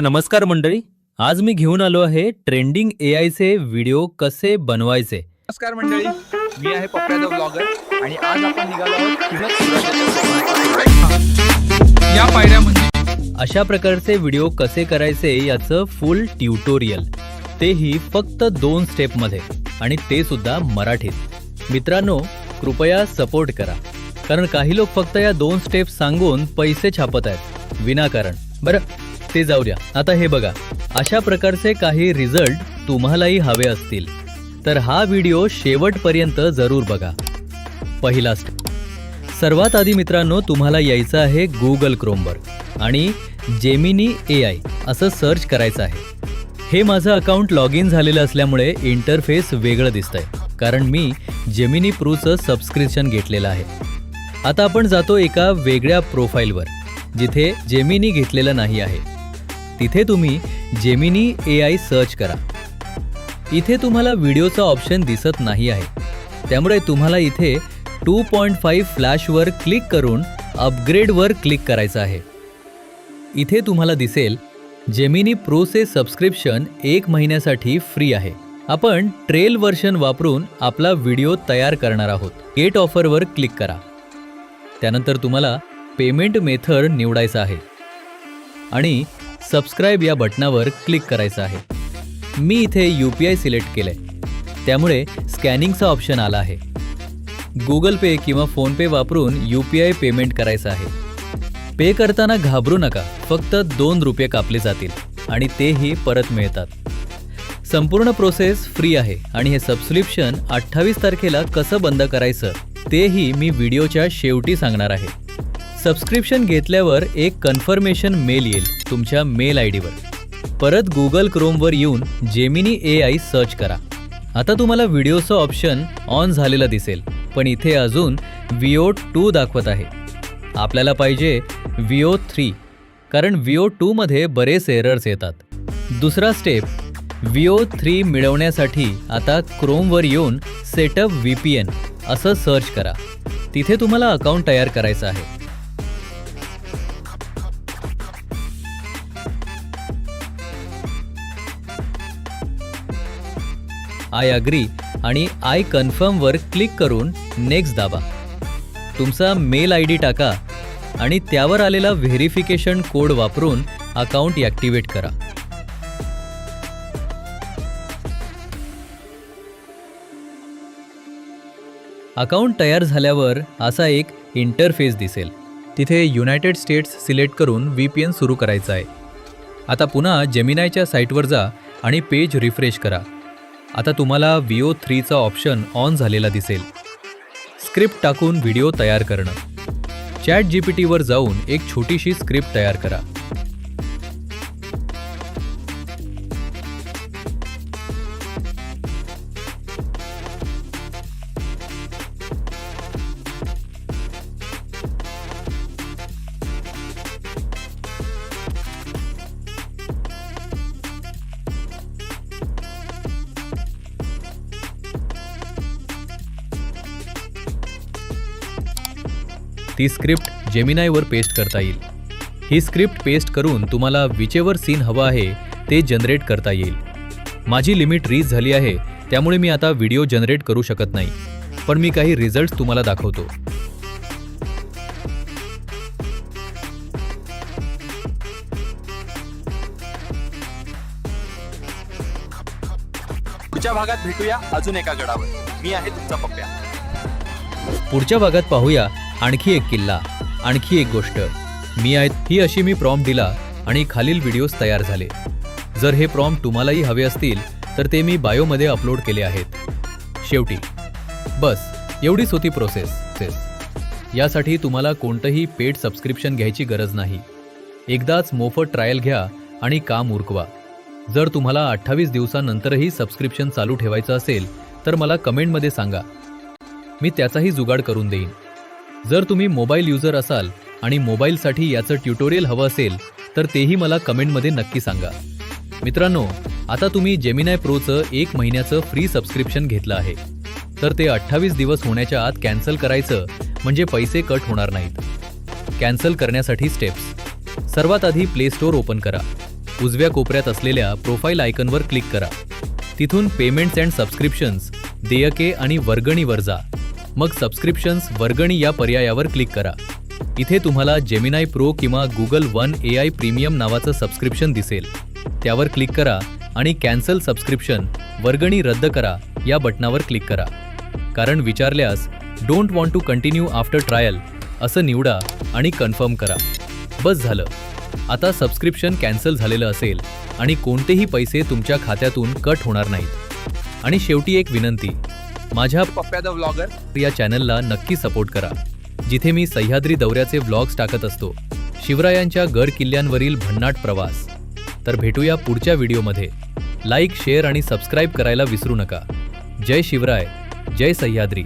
नमस्कार मंडळी. आज मी घेऊन आलो आहे ट्रेंडिंग ए आयचे व्हिडिओ कसे बनवायचे. नमस्कार मंडळी. मी आहे ब्लॉगर आणि आज आपण निघालो आहोत या पायऱ्या म्हणजे अशा प्रकारचे व्हिडिओ कसे करायचे याचं फुल ट्युटोरियल तेही फक्त दोन स्टेपमध्ये आणि ते सुद्धा मराठीत. मित्रांनो कृपया सपोर्ट करा. कारण काही लोक फक्त या दोन स्टेप सांगून पैसे छापत आहेत. विनाकारण. बरं ते जाऊ द्या. आता हे बघा. अशा प्रकारचे काही रिझल्ट तुम्हालाही हवे असतील. तर हा व्हिडिओ शेवटपर्यंत जरूर बघा. पहिला स्टेप सर्वात आधी मित्रांनो तुम्हाला यायचं आहे गुगल क्रोमवर आणि जेमिनी ए आय असं सर्च करायचं आहे. हे माझं अकाउंट लॉग इन झालेलं असल्यामुळे इंटरफेस वेगळं दिसतंय. कारण मी जेमिनी प्रूचं सबस्क्रिप्शन घेतलेलं आहे. आता आपण जातो एका वेगळ्या प्रोफाईलवर जिथे जेमिनी घेतलेलं नाही आहे. तिथे तुम्ही जेमिनी ए आय सर्च करा. इथे तुम्हाला व्हिडिओचा ऑप्शन दिसत नाही आहे. त्यामुळे तुम्हाला इथे टू पॉईंट फाईव्ह फ्लॅशवर क्लिक करून अपग्रेडवर क्लिक करायचं आहे. इथे तुम्हाला दिसेल जेमिनी प्रोचे सबस्क्रिप्शन एक महिन्यासाठी फ्री आहे. आपण ट्रेल वर्षन वापरून आपला व्हिडिओ तयार करणार आहोत. गेट ऑफरवर क्लिक करा. त्यानंतर तुम्हाला पेमेंट मेथड निवडायचं आहे. आणि सबस्क्राईब या बटनावर क्लिक करायचं आहे. मी इथे यू पी आय सिलेक्ट केलं आहे त्यामुळे स्कॅनिंगचा ऑप्शन आला आहे. गुगल पे किंवा फोनपे वापरून यू पी आय पेमेंट करायचं आहे. पे करताना घाबरू नका. फक्त दोन रुपये कापले जातील आणि तेही परत मिळतात. संपूर्ण प्रोसेस फ्री आहे आणि हे सबस्क्रिप्शन अठ्ठावीस तारखेला कसं बंद करायचं तेही मी व्हिडिओच्या शेवटी सांगणार आहे. सबस्क्रिप्शन घेतल्यावर एक कन्फर्मेशन मेल येईल तुमच्या मेल आय डीवर परत गुगल क्रोमवर येऊन जेमिनी ए आय सर्च करा. आता तुम्हाला व्हिडिओचं ऑप्शन ऑन झालेलं दिसेल पण इथे अजून विओ टू दाखवत आहे. आपल्याला पाहिजे विओ थ्री कारण विओ टूमध्ये बरेच एरर्स येतात. दुसरा स्टेप विओ थ्री मिळवण्यासाठी आता क्रोमवर येऊन सेटअप व्ही पी एन असं सर्च करा. तिथे तुम्हाला अकाउंट तयार करायचं आहे. आय अग्री आणि आय कन्फर्मवर क्लिक करून नेक्स्ट दाबा. तुमचा मेल आय डी टाका आणि त्यावर आलेला व्हेरिफिकेशन कोड वापरून अकाउंट ॲक्टिवेट करा. अकाउंट तयार झाल्यावर असा एक इंटरफेस दिसेल. तिथे युनायटेड स्टेट्स सिलेक्ट करून व्ही पी एन सुरू करायचं आहे. आता पुन्हा जेमिनायच्या साईटवर जा आणि पेज रिफ्रेश करा. आता तुम्हाला विओ थ्रीचा ऑप्शन ऑन झालेला दिसेल. स्क्रिप्ट टाकून व्हिडिओ तयार करणं. चॅट जी पी टीवर जाऊन एक छोटीशी स्क्रिप्ट तयार करा. ती स्क्रिप्ट जेमिनायवर पेस्ट करता येईल. ही स्क्रिप्ट पेस्ट करून तुम्हाला विचेवर सीन हवं आहे ते जनरेट करता येईल. माझी लिमिट रीच झाली आहे त्यामुळे मी आता व्हिडिओ जनरेट करू शकत नाही. पण मी काही रिझल्ट तुम्हाला दाखवतो. पुढच्या भागात भेटूया अजून एका गडावर. मी आहे तुमचा पप्प्या. पुढच्या भागात पाहूया आणखी एक किल्ला आणखी एक गोष्ट. मी आहेत ही अशी मी प्रॉम दिला आणि खालील व्हिडिओज तयार झाले. जर हे प्रॉम तुम्हालाही हवे असतील तर ते मी बायोमध्ये अपलोड केले आहेत. शेवटी. बस एवढीच होती प्रोसेस यासाठी तुम्हाला कोणतंही पेड सबस्क्रिप्शन घ्यायची गरज नाही. एकदाच मोफत ट्रायल घ्या आणि काम उरकवा. जर तुम्हाला अठ्ठावीस दिवसानंतरही सबस्क्रिप्शन चालू ठेवायचं असेल तर मला कमेंटमध्ये सांगा. मी त्याचाही जुगाड करून देईन. जर तुम्ही मोबाईल युजर असाल आणि मोबाईलसाठी याचं ट्युटोरियल हवं असेल तर तेही मला कमेंटमध्ये नक्की सांगा. मित्रांनो आता तुम्ही जेमिनाय प्रोचं एक महिन्याचं फ्री सबस्क्रिप्शन घेतलं आहे. तर ते अठ्ठावीस दिवस होण्याच्या आत कॅन्सल करायचं म्हणजे पैसे कट होणार नाहीत. कॅन्सल करण्यासाठी स्टेप्स सर्वात आधी प्ले स्टोअर ओपन करा. उजव्या कोपऱ्यात असलेल्या प्रोफाईल आयकनवर क्लिक करा. तिथून पेमेंट्स अँड सबस्क्रिप्शन्स देयके आणि वर्गणीवर जा. मग सबस्क्रिप्शन्स वर्गणी या पर्यायावर क्लिक करा. इथे तुम्हाला जेमिनाय प्रो किंवा Google one A I premium नावाचं सबस्क्रिप्शन दिसेल. त्यावर क्लिक करा आणि कॅन्सल सबस्क्रिप्शन वर्गणी रद्द करा या बटनावर क्लिक करा. कारण विचारल्यास don't want to continue after trial असं निवडा आणि कन्फर्म करा. बस झालं. आता सबस्क्रिप्शन कॅन्सल झालेलं असेल आणि कोणतेही पैसे तुमच्या खात्यातून कट होणार नाहीत. आणि शेवटी एक विनंती माझ्या पप्प्या द व्लॉगर या चॅनलला नक्की सपोर्ट करा. जिथे मी सह्याद्री दौऱ्याचे व्लॉग्स टाकत असतो. शिवरायांच्या गड किल्ल्यांवरील भन्नाट प्रवास. तर भेटूया पुढच्या व्हिडिओमध्ये. लाईक शेअर आणि सबस्क्राईब करायला विसरू नका. जय शिवराय. जय सह्याद्री.